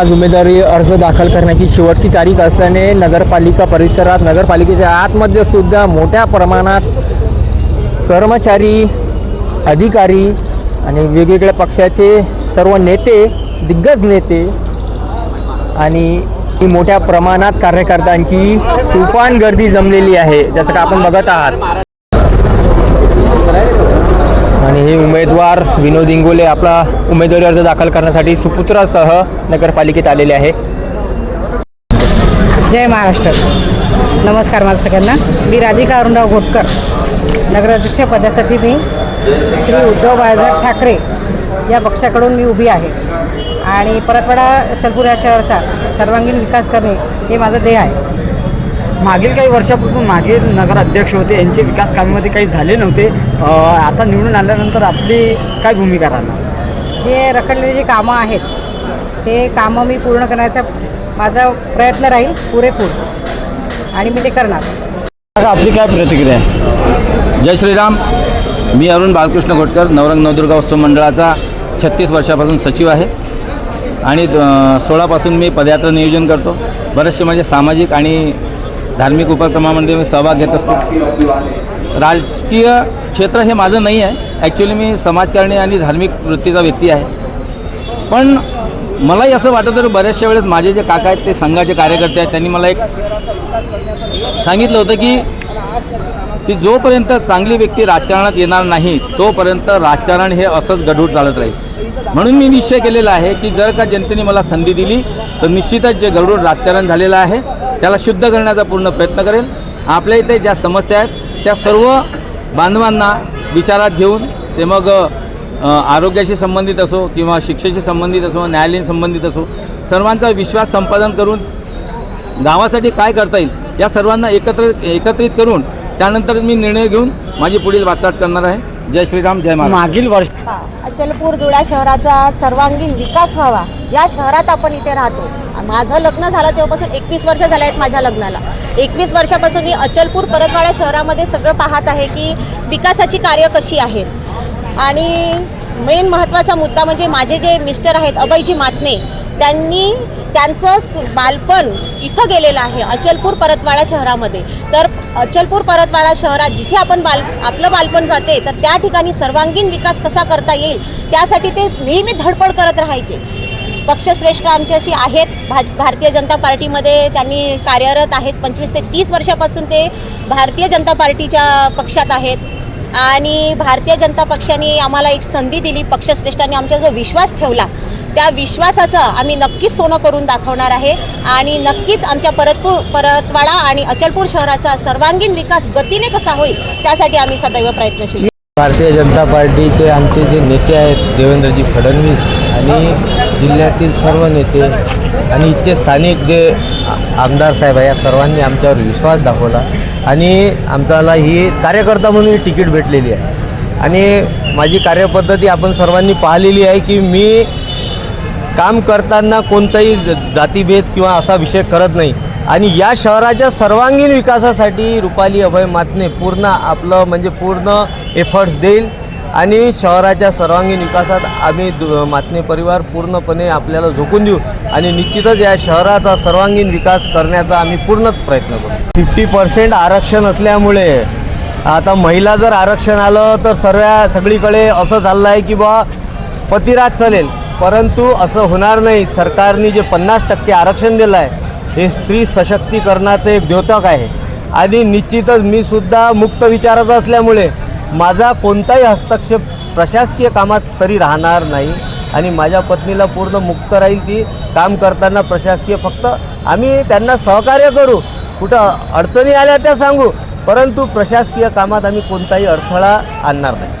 आज उमेदवारी अर्ज दाखल करण्याची शेवटची तारीख असल्याने नगरपालिका परिसरात नगरपालिकेच्या आतमध्ये सुद्धा मोठ्या प्रमाणात कर्मचारी अधिकारी आणि वेगवेगळ्या पक्षाचे सर्व नेते दिग्गज नेते आणि ही मोठ्या प्रमाणात कार्यकर्त्यांची तुफान गर्दी जमलेली आहे जसं का आपण बघत आहात. आणि हे उमेदवार विनोद इंगोले आपला उमेदवारी अर्ज दाखल करण्यासाठी सुपुत्रासह नगरपालिकेत आलेले आहे. जय महाराष्ट्र. नमस्कार मला सगळ्यांना. मी राधिका अरुणराव घोटकर. नगराध्यक्ष पदासाठी मी श्री उद्धव बाळासाहेब ठाकरे या पक्षाकडून मी उभी आहे. आणि परतवाडा चलपूर या शहराचा सर्वांगीण विकास करणे हे माझं ध्येय आहे. मागील काही वर्षापूर्वी मागील नगराध्यक्ष होते यांचे विकास कामामध्ये काही झाले नव्हते. आता निवडून आल्यानंतर आपली काय भूमिका राहणार? जे रखडलेले जे कामं आहेत ते कामं मी पूर्ण करण्याचा माझा प्रयत्न राहील पुरेपूर. आणि मी ते करणार. आपली काय प्रतिक्रिया आहे? जय श्रीराम. मी अरुण बालकृष्ण घोटकर नवरंग नवदुर्गा उत्सव मंडळाचा छत्तीस वर्षापासून सचिव आहे. आणि सोळापासून मी पदयात्रा नियोजन करतो. बरेचसे म्हणजे सामाजिक आणि धार्मिक उपक्रमामध्ये मी सहभाग घेत असतो. राजकीय क्षेत्र हे माझं नाही आहे. ॲक्च्युली मी समाजकारणी आणि धार्मिक वृत्तीचा व्यक्ती आहे. पण मलाही असं वाटतं तर बऱ्याचशा वेळेस माझे जे काका आहेत ते संघाचे कार्यकर्ते आहेत. त्यांनी मला एक सांगितलं होतं की की जोपर्यंत चांगली व्यक्ती राजकारणात येणार नाही तोपर्यंत राजकारण हे असंच गढूळ चालत राहील. म्हणून मी निश्चय केलेला आहे की जर का जनतेने मला संधी दिली तर निश्चितच जे गढूळ राजकारण झालेलं आहे त्याला शुद्ध करण्याचा पूर्ण प्रयत्न करेल. आपल्या इथे ज्या समस्या आहेत त्या सर्व बांधवांना विचारात घेऊन ते मग आरोग्याशी संबंधित असो किंवा शिक्षेशी संबंधित असो न्यायालयीन संबंधित असो सर्वांचा विश्वास संपादन करून गावासाठी काय करता येईल या सर्वांना एकत्र एकत्रित करून त्यानंतर मी निर्णय घेऊन माझी पुढील वाटचाल करणार आहे. जय श्रीराम जय मागील वर्ष अचलपूर जुळा शहराचा सर्वांगीण विकास व्हावा या शहरात आपण इथे राहतो. माझं लग्न झालं तेव्हापासून एकवीस वर्ष झाले आहेत माझ्या लग्नाला. एकवीस वर्षापासून मी अचलपूर परतवाडा शहरामध्ये सगळं पाहत आहे की विकासाची कार्य कशी आहेत. आणि मेन महत्त्वाचा मुद्दा म्हणजे माझे जे मिस्टर आहेत अभयजी मातने त्यांनी त्यांचं बालपण इथं गेलेलं आहे अचलपूर परतवाडा शहरामध्ये. तर अचलपूर परतवाडा शहरात जिथे आपण बाल आपलं बालपण जाते तर त्या ठिकाणी सर्वांगीण विकास कसा करता येईल त्यासाठी ते नेहमी धडपड करत राहायचे. पक्षश्रेष्ठ आमच्याशी आहेत भा भारतीय जनता पार्टीमध्ये त्यांनी कार्यरत आहेत पंचवीस ते तीस वर्षापासून ते भारतीय जनता पार्टीच्या पक्षात आहेत. आणि भारतीय जनता पक्षाने आम्हाला एक संधी दिली पक्षश्रेष्ठांनी आमच्यावर जो विश्वास ठेवला त्या विश्वासाचं आम्ही नक्कीच सोनं करून दाखवणार आहे. आणि नक्कीच आमच्या परतपूर परतवाडा आणि अचलपूर शहराचा सर्वांगीण विकास गतीने कसा होईल त्यासाठी आम्ही सदैव प्रयत्नशील. भारतीय जनता पार्टीचे आमचे जे नेते आहेत देवेंद्रजी फडणवीस आणि जिल्ह्यातील सर्व नेते आणि इथचे स्थानिक जे आमदार साहेब आहे या सर्वांनी आमच्यावर विश्वास दाखवला. आणि आमच्याला ही कार्यकर्ता म्हणून ही तिकीट भेटलेली आहे. आणि माझी कार्यपद्धती आपण सर्वांनी पाहिलेली आहे की मी काम करताना कोणताही ज- जातीभेद किंवा असा विषय करत नाही. आणि या शहराच्या सर्वांगीण विकासासाठी रुपाली अभय मातने पूर्ण आपलं म्हणजे पूर्ण एफर्ट्स देईल. आणि शहराच्या सर्वांगीण विकासात आम्ही दु- मातने परिवार पूर्णपणे आपल्याला झोकून देऊ. आणि निश्चितच या शहराचा सर्वांगीण विकास करण्याचा आम्ही पूर्णच प्रयत्न करू. फिफ्टी पर्सेंट आरक्षण असल्यामुळे आता महिला जर आरक्षण आलं तर सर्व सगळीकडे असं चाललं आहे की बा पतिराज चालेल. परंतु असं होणार नाही. सरकारने जे पन्नास टक्के आरक्षण दिलं आहे हे स्त्री सशक्तीकरणाचं एक द्योतक आहे. आणि निश्चितच मी सुद्धा मुक्त विचाराचा असल्यामुळे माझा कोणताही हस्तक्षेप प्रशासकीय कामात तरी राहणार नाही. आणि माझ्या पत्नीला पूर्ण मुक्त राहील ती काम करताना प्रशासकीय फक्त आम्ही त्यांना सहकार्य करू. कुठं अडचणी आल्या त्या सांगू. परंतु प्रशासकीय कामात आम्ही कोणताही अडथळा आणणार नाही.